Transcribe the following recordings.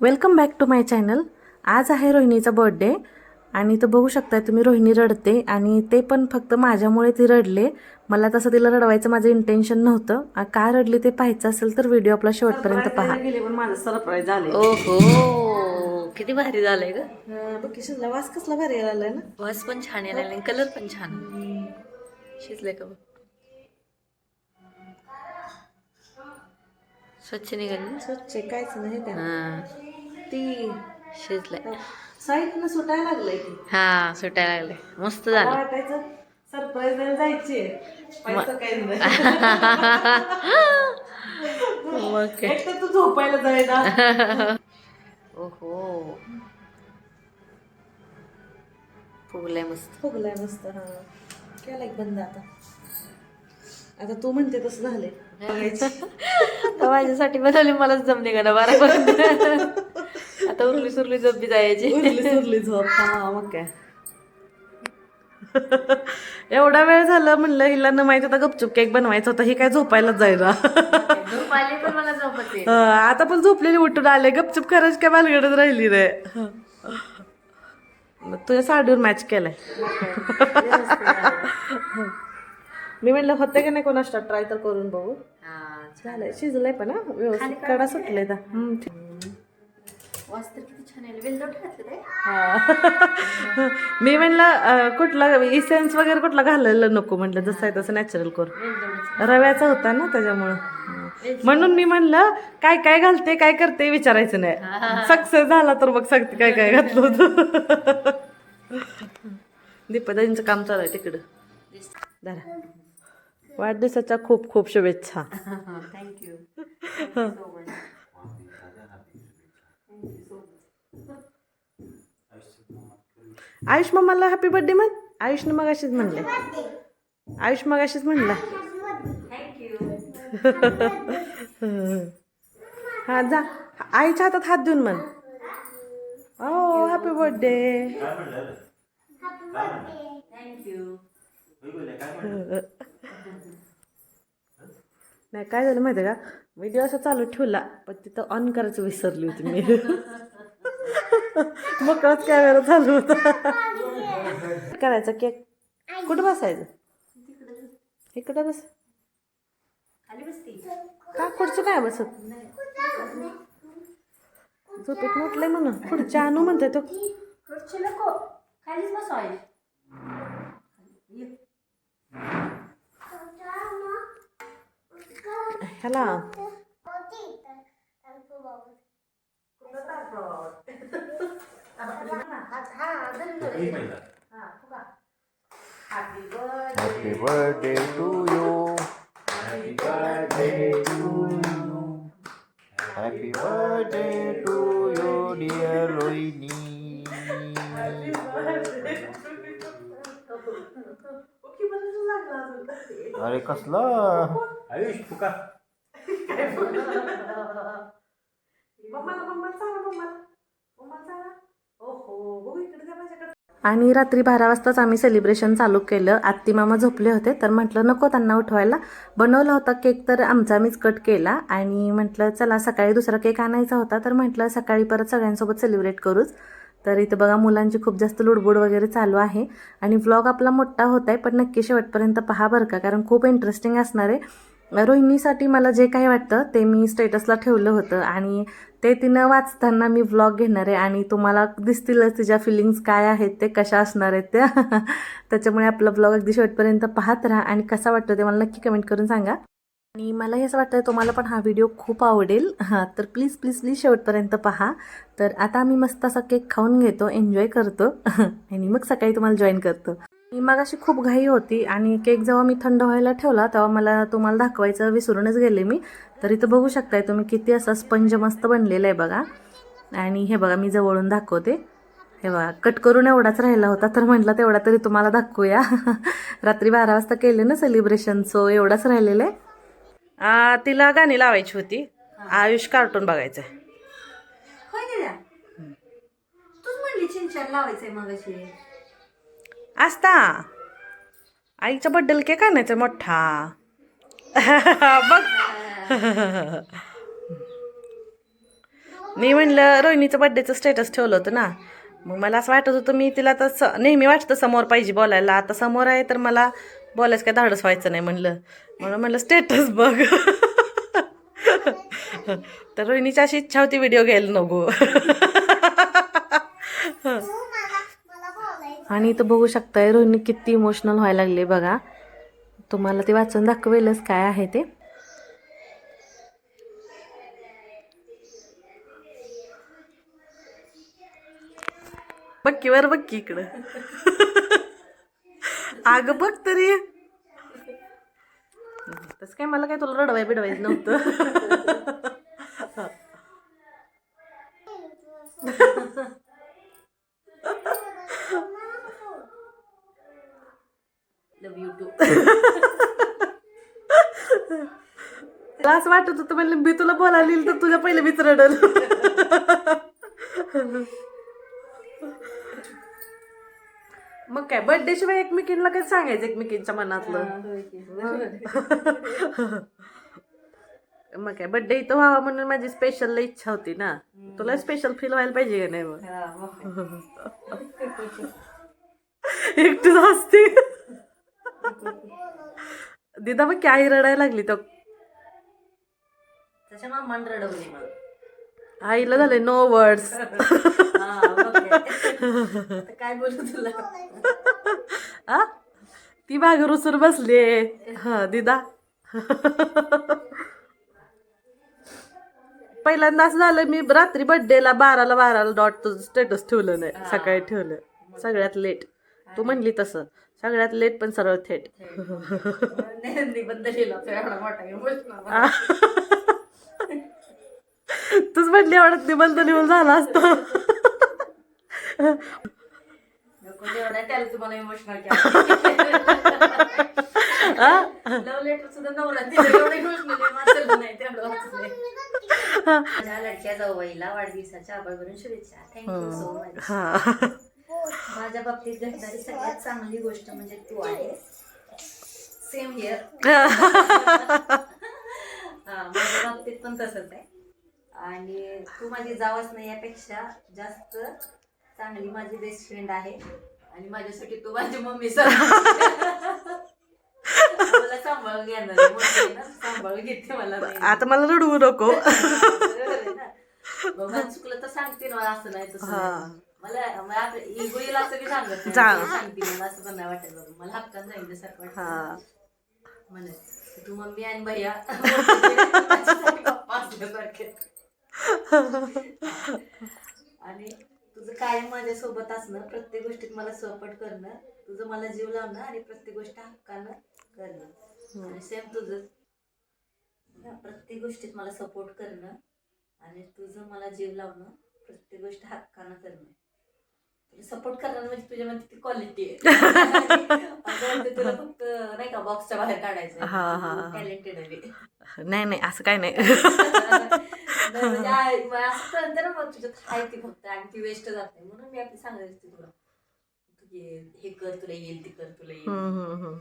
Welcome back to my channel आज आहे रोहिणीचा birthday आणि तो बघू शकता तुम्ही रोहिणी रडते आणि ते पण फक्त माझ्यामुळे ती रडले. मला तसं तिला रडवायचं माझं इंटेन्शन नव्हतं. आ, का रडली ते पाहायचं असेल तर व्हिडिओ आपला शेवटपर्यंत पहा. गेले पण माझं सरप्राईज झाले ओहो किती भारी झालंय ग. वास कसला भारी आलाय ना? वास पण छान यायला कलर पण छान. शिजले का स्वच्छ निघाली स्वच्छ काहीच नाही काय हा ती शिजलंय साईडनं सुटायला लागलंय की हा सुटायला लागले मस्त झालं. वाटायचं सरप्राईज द्यायला जायची पैसा काही नाही. मग काय? एक तर तू झोपायला जायला. ओहो. फुगलंय मस्त. फुगलाय मस्त हा. केला एक बंद आता. आता तू म्हणते तसं झाले आता माझ्यासाठी बनवली मलाच जमले का ना बारापर्यंत आता उरली सुरली जब्बी जायची. उरली सुरली झोप. हा मग काय एवढा वेळ झाला म्हणलं हिला न माहिती होता गपचूप केक बनवायचा होता ही काय झोपायलाच जायला. झोप आता पण झोपलेली उठून आले गपचूप करायची काय बालगडच राहिली रे. मग तुझ्या साडीवर मॅच केलाय. मी म्हणलं होते की नाही कोणास ट्राय तर करून बघू. झालंय शिजलंय पण हा व्यवस्थित. कडा सुटले वास तर किती छान आहे. वेलदोट मी म्हणलं कुठला इसेन्स वगैरे कुठला घालायला नको म्हणलं जसं आहे तसं नॅचरल कर. रव्याचा होता ना त्याच्यामुळं. म्हणून मी म्हणलं काय काय घालते काय करते विचारायचं नाही. सक्सेस झाला तर मग सांगते काय काय घातलं होतं. दीपादाजींचं काम चालू आहे तिकडं. धरा. वाढदिवसाच्या खूप खूप शुभेच्छा. थँक्यू आयुष मम्माला हॅपी बर्थडे म्हण. आयुषनं मग अशीच म्हणले. आयुष मग अशीच म्हणला. हा जा. आईच्या हातात हात देऊन म्हण. ओ हॅपी बर्थडे नाही काय झालं माहिती आहे का? व्हिडिओ असा चालू ठेवला पण तिथं ऑन करायचं विसरली होती मी. मग कळत कॅमेरा चालू होता? करायचा केक? कुठं बसायचं? इकडं बस. का खुर्ची नाही बसत? झोपेत म्हटलंय म्हणून. खुर्ची आणू म्हणते तो. ह्याला. Happy birthday to you. Happy birthday to you. Happy birthday to you, dear Rohini. अरे कसला आयुष फुका मम्माला मम्माला सांगा मम्माला मम्माला सांगा आणि रात्री बारा वाजताच आम्ही सेलिब्रेशन चालू केलं. आत्ती मामा झोपले होते तर म्हटलं नको त्यांना उठवायला. बनवला होता केक तर आमचा आम्हीच कट केला. आणि म्हटलं चला सकाळी दुसरा केक आणायचा होता. तर म्हटलं सकाळी परत सगळ्यांसोबत सेलिब्रेट करूच. तर इथं बघा मुलांची खूप जास्त लुडबुड वगैरे चालू आहे. आणि व्लॉग आपला मोठा होत आहे पण नक्की शेवटपर्यंत पहा बरं का कारण खूप इंटरेस्टिंग असणार आहे. रोहिणीसाठी मला जे काही वाटतं ते मी स्टेटसला ठेवलं होतं. आणि ते तिनं वाचताना मी व्लॉग घेणार आहे आणि तुम्हाला दिसतीलच तिच्या फिलिंग्स काय आहेत ते कशा असणार आहेत त्या. त्याच्यामुळे आपला ब्लॉग अगदी शेवटपर्यंत पाहत राहा आणि कसा वाटतो ते मला नक्की कमेंट करून सांगा. आणि मला असं वाटतं तुम्हाला पण हा व्हिडिओ खूप आवडेल. हां तर प्लीज प्लीज प्लीज शेवटपर्यंत पहा. तर आता आम्ही मस्त असा केक खाऊन घेतो एन्जॉय करतो. आणि मग सकाळी तुम्हाला जॉईन करतो. मी मग अशी खूप घाई होती आणि केक जेव्हा मी थंड व्हायला ठेवला तेव्हा मला तुम्हाला दाखवायचं विसरूनच गेले मी. तर इथं बघू शकताय तुम्ही किती असा स्पंज मस्त बनलेला आहे बघा. आणि हे बघा मी जवळून दाखवते. हे बघा कट करून एवढाच राहिला होता तर म्हटलं तेवढा तरी तुम्हाला दाखवूया. रात्री बारा वाजता केले ना सेलिब्रेशन सो एवढाच राहिलेलं आहे. तिला गाणी लावायची होती. आयुष कार्टून बघायचं असता आईच्या बड्डेल केक आणायचा मोठा. बघ. मी म्हणलं रोहिणीचं बड्डेचं स्टेटस ठेवलं होतं ना. मग मला असं वाटत होतं मी तिला तर स नेहमी वाटतं समोर पाहिजे बोलायला. आता समोर आहे तर मला बोलायचं काय धाडस व्हायचं नाही म्हणलं. म्हणून म्हणलं स्टेटस बघ. तर रोहिणीची अशी इच्छा होती व्हिडिओ घ्यायला नको. आणि इथं बघू शकताय रोहिणी किती इमोशनल व्हायला लागले बघा. तुम्हाला ते वाचून दाखवेलच काय आहे ते. बक्की वर बक्की इकडं. अगं बघ तरी. तसं काय मला काय तुला रडवाय बिडवायचं नव्हतं. लव यू टू मला असं वाटत होतं म्हणलं मी तुला बोलायला तर तुझ्या पहिले मीच रडल मग काय? बर्थडे शिवाय एकमेकींना काय सांगायचं एकमेकींच्या मनातलं? मग काय बर्थडे इथं व्हावा म्हणून माझी स्पेशल इच्छा होती ना. तुला स्पेशल फील व्हायला पाहिजे का नाही मग? एकटीच असते दिदा मग काय रडायला लागली तर त्याच्या मामान रडवली मला आईला झाले नो वर्ड्स काय. बोलू तुला? ती माग रुसूर बसली. हा दिदा. पहिल्यांदा असं झालं मी रात्री बर्थडेला बाराला बाराला डॉट तुझं स्टेटस ठेवलं नाही. सकाळी ठेवलं. सगळ्यात लेट तू म्हणली तसं. सगळ्यात लेट पण सरळ थेट निबंध लिहिला होता एवढा मोठा emotional. तूच म्हणली आवडत निबंध लिहून झाला असतो. लडक्या जाऊबाईला वाढदिवसाच्या आभाळवरून शुभेच्छा. थँक्यू सो मच हा. माझ्या बाबतीत घडणारी सगळ्यात चांगली गोष्ट म्हणजे तू आहे सेम हिअर माझ्या बाबतीत पण तसंच आहे. आणि तू माझी जावच नाही यापेक्षा जास्त चांगली माझी बेस्ट फ्रेंड आहे आणि माझ्यासाठी तू माझी मम्मी सर मला सांभाळून घेणार ना, सांभाळून घेते मला. आता मला रडवू नको बरोबर आहे ना? मग मला चुकलं तर सांगते ना असं नाही तसं हा. मला मला आपलं येईल असं मी सांगत नाही. सांगते मला असं पण नाही वाटत बाबा. मला हक्कान सांगितल्यासारखं हा वाटतं तू मम्मी आणि भैया माझ्यासाठी पप्पा असल्यासारखे आणि तुझं कायम माझ्यासोबत असणं प्रत्येक गोष्टीत मला सपोर्ट करणं तुझं मला जीव लावणं आणि प्रत्येक गोष्ट हक्कानं करणं. आणि सेम तुझं. प्रत्येक गोष्टीत मला सपोर्ट करणं आणि तुझं मला जीव लावणं प्रत्येक गोष्ट हक्कानं करणं. सपोर्ट करणं म्हणजे तुझ्यामध्ये ती क्वालिटी आहे. तुला फक्त नाही का बॉक्सच्या बाहेर काढायचं. टॅलेंटेड आहे. नाही नाही असं काय नाही, म्हणजे मग असं कळतं ना मग तुझ्यात आहे ती फक्त आणि ती वेस्ट जाते. म्हणून मी आपली सांगत असते तुला. तू ये, हे कर तुला येईल ते कर तुला येईल. हम्म, हम्म, हम्म.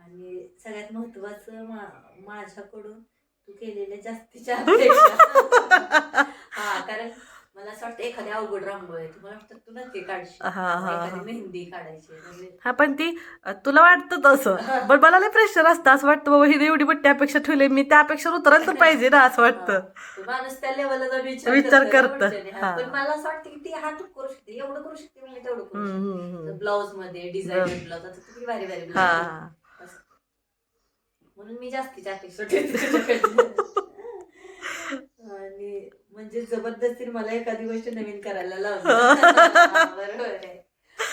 आणि सगळ्यात महत्वाचं मा- माझ्याकडून तू केलेल्या जास्तीच्या अपेक्षा. हा कारण मला असं वाटतं एखादी अवघड रांगोळी आहे. तुम्हाला वाटतं तू नक्की काढशील? हा, मेहंदी काढायची म्हणजे हा पण ती अ, तुला वाटतं तसं. पण मला लय प्रेशर असतं. असं वाटतं बाबा हिने एवढी मोठी अपेक्षा ठेवली मी त्या अपेक्षा उतरायला तर पाहिजे ना असं वाटतं. तो माणूस त्या लेवलला जाऊन विचार विचार करतो. हा. पण मला असं वाटतं की ती हा तू करू शकते. एवढं करू शकते म्हणजे तेवढं करू हम्म, हम्म, हम्म. शकते ब्लाऊजमध्ये डिझाईन ब्लाऊज आता तू किती भारी भारी हा. हा. असं. म्हणून मी जास्तीच्या अपेक्षा ठेवते तुझ्याकडनं. आणि म्हणजे जबरदस्तीने मला एखादी गोष्ट नवीन करायला लावली. बरोबर आहे.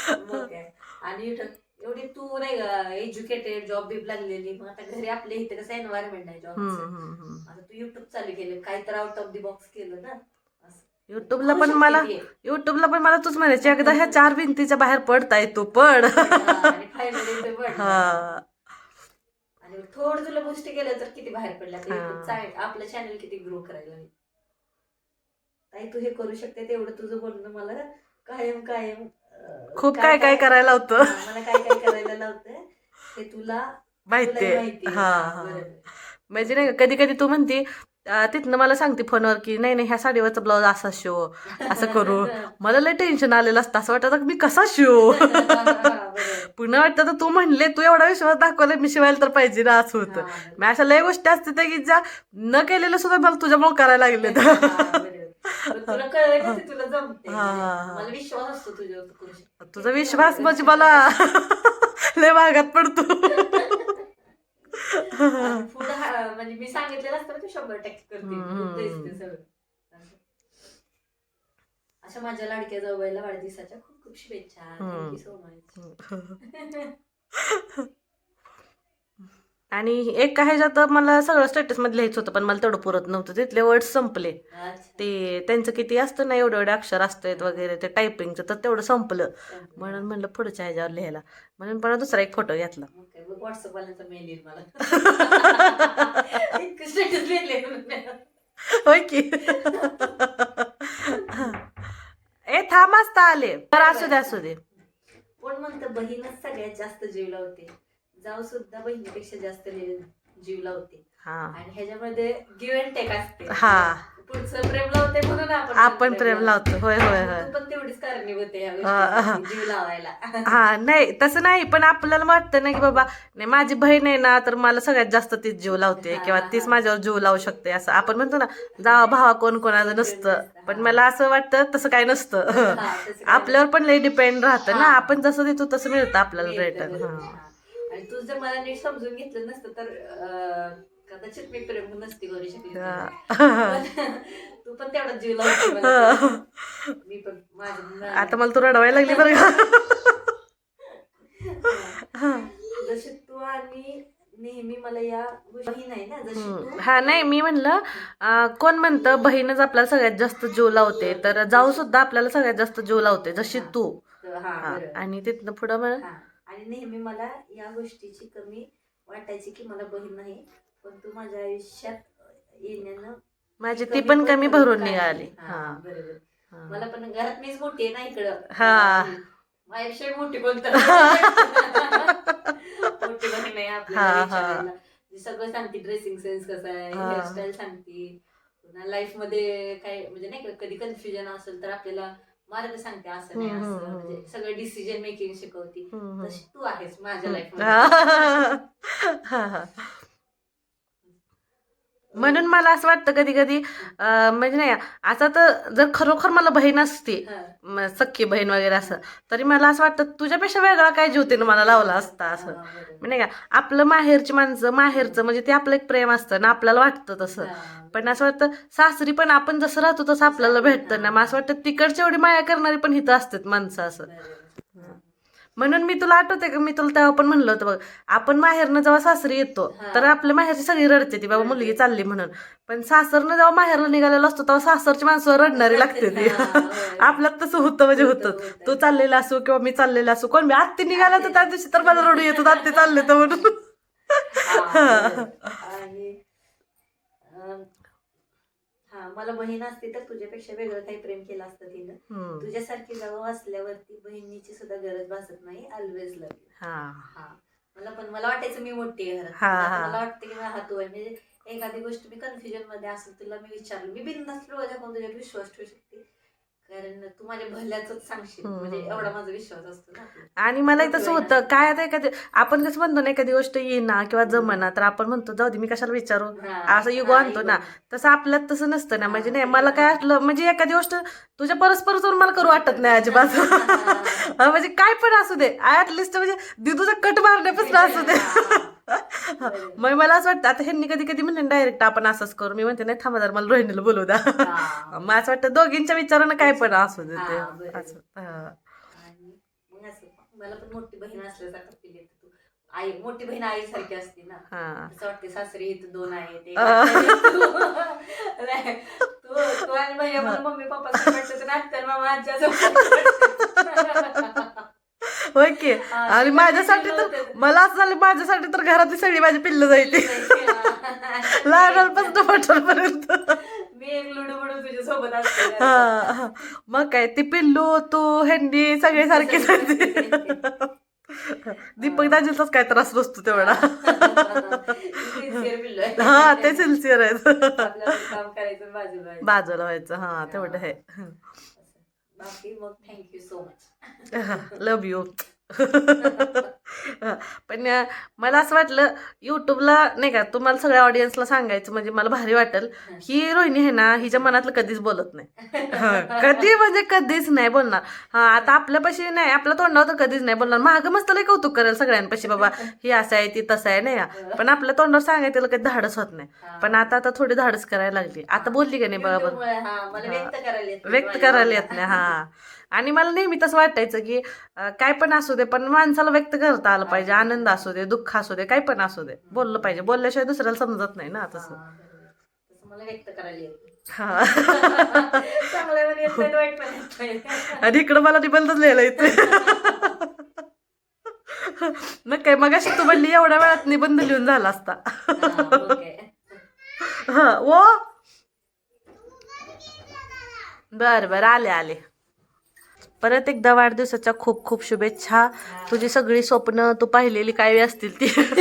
मग काय. आणि एवढी तू नाही एज्युकेटेड जॉब बीब लागलेली. मग आता घरी आपल्या इथे कसं एन्व्हायरमेंट आहे जॉबचं हम्म. आता तू युट्यूब चालू केलं. काय तर आउट ऑफ द बॉक्स केलं ना. युट्यूबला पण मला. युट्यूबला पण मला तूच म्हणायची एकदा ह्या चार भिंतीच्या बाहेर पडताय तू पड. हा, आणि फायनली ते पडलं. हा. आणि थोडं तुला गोष्टी केलं तर किती बाहेर पडल्या हा. आपलं चॅनल किती ग्रो करायला लागलं. ताई तू हे करू शकते तेवढं तुझं बोलणं मला कायम कायम अं, खूप काय काय करायला होतं. हा, मला काय काय करायला लावतं हे तुला माहितीये. हा. म्हणजे नाही कधी कधी तू म्हणती अं, तिथनं मला सांगते फोनवर की नाही नाही ह्या साडीवरचा ब्लाऊज असा शिव असं करू. मला लय टेन्शन आलेलं असतं. असं वाटतं की मी कसा शिव पुन्हा वाटतं तर तू म्हणले तू एवढा विश्वास दाखवला मी शिवायला तर पाहिजे ना असं होतं. मी अशा लय गोष्टी असते त्या की ज्या न केलेल्या सुद्धा मला तुझ्यामुळे करायला लागले तुझा विश्वास म्हणजे मला लय भागात पडतो. म्हणजे मी सांगितलेलं असतं ना तू शंभर टक्के करते हम्म. दूध द्यायचं ते सगळं असं. अशा माझ्या लाडक्या जाऊबाईला वाढदिवसाच्या खूप खूप शुभेच्छा. हम्म. थँक्यू सो मच आणि एक ह्याच्यात मला सगळं स्टेटसमध्ये लिहायचं होतं पण मला तेवढं पुरत नव्हतं. तिथले वर्ड संपले. ते त्यांचं किती असतं ना एवढे एवढे अक्षर असतात वगैरे ते टायपिंगचं तर तेवढं संपलं. म्हणून म्हणलं पुढच्या ह्याच्यावर लिहायला. म्हणून पण दुसरा एक फोटो घेतला. मग काय बघ व्हॉट्सअप वाल्यांचा मेल येईल मला इतकं स्टेटस लिहिले होय की ए असता आले. तर असू दे असू दे. कोण म्हणतं बहीणच सगळ्यात जास्त जीव लावते. जाऊ सुद्धा बहिणीपेक्षा जास्त जीव लावते. हा. आणि ह्याच्यामध्ये गिव्ह अँड टेक असते. हा. पुढचं प्रेम लावते म्हणून आपण आपण प्रेम लावतो. होय होय होय. पण तेवढीच कारणीभूत हा. गोष्टीसाठी, जीव लावायला. हा नाही तसं नाही पण आपल्याला वाटतं ना की बाबा नाही माझी बहीण आहे ना तर मला सगळ्यात जास्त तीच जीव लावते किंवा तीच माझ्यावर जीव लावू शकते असं. आपण म्हणतो ना जावा भावा कोण कोणाचं नसतं. पण मला असं वाटतं तसं काय नसतं. हा, तसं काय आपल्यावर पण लई डिपेंड राहतं ना. आपण जसं देतो तसं मिळतं आपल्याला मिळतं, रिटर्न बरोबर. हा. आणि तू जर मला नीट समजून घेतलं नसतं तर अं, कदाचित मी प्रेम नसती करू शकली तू पण तेवढा जीव लावते. मी पण माझं आता मला तू रडवायला लागली बरं का? जशी तू आणि नेहमी मला या बहीण आहे ना जशी हा नाही मी म्हणलं कोण म्हणतं बहीणच आपल्याला सगळ्यात जास्त जीव लावते तर जाऊ सुद्धा आपल्याला सगळ्यात जास्त जीव लावते जशी तू. आणि तिथनं पुढं म्हण. आणि नेहमी मला या गोष्टीची कमी वाटायची की मला बहीण नाही. पण तू माझ्या आयुष्यात येण्यानं माझी ती पण कमी भरून. निघाली. हा, बरोबर. मला पण घरात मीच मोठी आहे ना इकडं. हा. मोठी कोणतं मोठी बहीण आहे आपल्याला सगळं सांगते ड्रेसिंग सेन्स कसं आहे. हेअरस्टाईल सांगते. पुन्हा लाईफमध्ये काय म्हणजे नाही का कधी कन्फ्युजन असेल तर आपल्याला मार्ग सांगते असं नाही असं. म्हणजे सगळं डिसिजन मेकिंग शिकवते. तशी तू आहेस माझ्या लाईफ हा. म्हणून मला असं वाटतं कधी कधी म्हणजे नाही आता तर जर खरोखर मला बहीण असती सख्खी बहीण वगैरे असं तरी मला असं वाटतं तुझ्यापेक्षा वेगळा काय जीवतीनं मला लावला असता असं. म्हणजे नाही का आपलं माहेरची माणसं माहेरचं म्हणजे ते आपलं एक प्रेम असतं ना आपल्याला वाटतं तसं. पण असं वाटतं सासरी पण आपण जसं राहतो तसं आपल्याला भेटतं ना मग असं वाटतं तिकडची एवढी माया करणारी पण हिथं असतात माणसं असं. म्हणून मी तुला आठवते का मी तुला तेव्हा पण म्हणलं होतं बघ आपण माहेरनं जेव्हा सासरी येतो. तर आपल्या माहेरची सगळी रडते ती बाबा मुलगी चालली म्हणून पण सासरनं जेव्हा माहेरला निघालेलो असतो तेव्हा सासरची माणसं रडणारी लागते ती. आपल्यात तसं होतं म्हणजे होतं. तू चाललेला असो किंवा मी चाललेला असो कोण मी आत्ती निघाला तर त्या दिवशी तर मला रडू येतो आत्ती चालले तर म्हणून हा, मला बहीण असती तर तुझ्यापेक्षा वेगळं काही प्रेम केलं असतं तिनं. तुझ्यासारखी जवळ असल्यावरती बहिणीची सुद्धा गरज भासत नाही. ऑलवेज लव हा. हा. मला पण मला वाटायचं मी मोठी आहे. मला वाटतं की हा तू आहे. म्हणजे एखादी गोष्ट मी कन्फ्युजनमध्ये असेल तुला मी विचारलं. मी बिनधास्त रोजा कोण तुझ्यावर विश्वास ठेवू शकते? कारण तू माझ्या भल्याच सांगशील. म्हणजे एवढा माझा विश्वास असतो ना. आणि मला तसं होतं काय आता एखादी आपण कसं म्हणतो ना एखादी गोष्ट येईना किंवा जमना तर आपण म्हणतो जाऊ दे मी कशाला विचारू? असं युगो आणतो ना. तसं आपल्यात तसं नसतं ना. म्हणजे नाही. मला काय असलं म्हणजे एखादी गोष्ट तुझ्या परस्पर जाऊन मला करू वाटत नाही अजिबात. म्हणजे काय पण असू दे. ऍटलिस्ट म्हणजे दिदूचा कट मारण्यापासून असू दे. मग मला असं वाटतं आता ह्यांनी कधी कधी म्हणले डायरेक्ट आपण असंच करू. मी म्हणते नाही थांबा जरा मला रोहिणीला बोलू द्या. मग असं वाटतं दोघींच्या विचारानं काय पण असू दे ते. असं मला पण मोठी बहीण असल्यासारखं फील येतं तू. आई मोठी बहीण आईसारखी असते ना. हा. असं वाटते सासरी इथं दोन आहे ते. तू तू आणि भैया मला मम्मी पप्पा वाटतं तर नाटकर मामा आजी होय की? हा, आणि माझ्यासाठी तर. मला असं झालं माझ्यासाठी तर घरातली सगळी माझी पिल्ल जायची. लहानपासून मोठ्यापर्यंत हा. मग काय ती पिल्लू तू हेंडी सगळे सारखे दीपक दाजीचाच काय त्रास नसतो तेवढा. हा. ते सिन्सिअर आहेत. बाजूला व्हायचं. हा तेवढं आहे. बाकी मग thank you so much love you पण मला असं वाटलं युट्यूबला नाही का तुम्हाला सगळ्या ऑडियन्सला सांगायचं म्हणजे मला भारी वाटेल. ही रोहिणी आहे ना हिच्या मनातलं कधीच बोलत नाही. कधी म्हणजे कधीच नाही बोलणार. हा आता आपल्यापाशी नाही आपल्या तोंडावर तर कधीच नाही बोलणार. महाग मस्त लय कौतुक करेल सगळ्यांपाशी बाबा ही असं आहे ती तसं आहे नाही? पण आपल्या तोंडावर सांगायचं त्याला काही धाडस होत नाही. पण आता आता थोडी धाडस करायला लागली. आता बोलली का नाही बरोबर हा. व्यक्त करायला येत नाही हा. आणि मला नेहमी तसं वाटायचं की काय पण असू दे पण माणसाला व्यक्त करता आलं पाहिजे. आनंद असू दे दुःख असू दे काय पण असू दे बोललं पाहिजे. बोलल्याशिवाय दुसऱ्याला समजत नाही ना तसं. मला व्यक्त करायला. हा. आणि इकडं मला निबंधच लिहायला येते मग काय मग अशी तू म्हणली एवढ्या वेळात निबंध लिहून झाला असता. हा. हा ओ. बर बर आले आले. परत एकदा वाढदिवसाच्या खूप खूप शुभेच्छा. तुझी सगळी स्वप्न तू पाहिलेली काय असतील ती.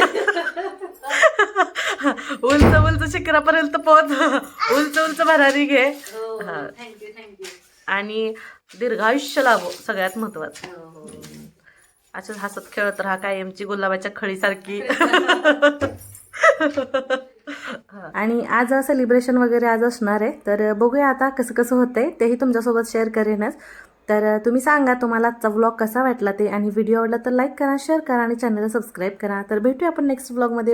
उंच उंच शिखरापर्यंत पोहोच. उंच उंच भरारी घे. हो आणि दीर्घायुष्य लाभो सगळ्यात महत्वाचं. हो हो. असंच हसत खेळत राहा कायमची गुलाबाच्या खळीसारखी. आणि आज सेलिब्रेशन वगैरे आज असणार आहे तर बघूया आता कसं कसं होतंय तेही तुमच्यासोबत शेअर करेनच. तर तुम्ही सांगा तुम्हाला आजचा व्लॉग कसा वाटला ते आणि व्हिडिओ आवडला तर लाईक करा शेअर करा आणि चॅनलला सबस्क्राईब करा. तर भेटूया आपण नेक्स्ट व्लॉगमध्ये